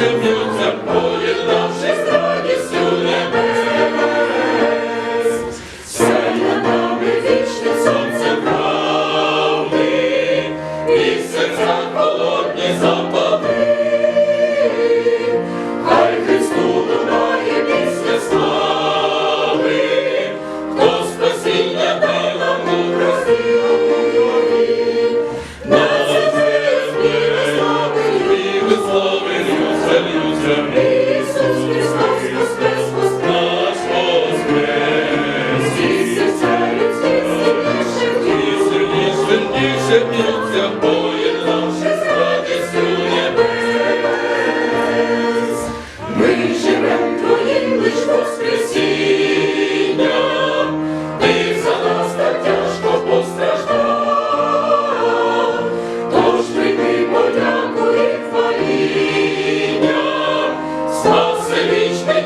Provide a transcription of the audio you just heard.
сім'ються, поєднавшись радістю небес, сяє нами вічне сонце правди, і серця холодні запали, хай Христу лунає після хто спасіння дай нам у Більше б'ються бої наші з радістю небес. Ми живем твоїм лиш воскресінням, ти за нас так тяжко постраждав, тож прийми подяку і хваління, спаси вічний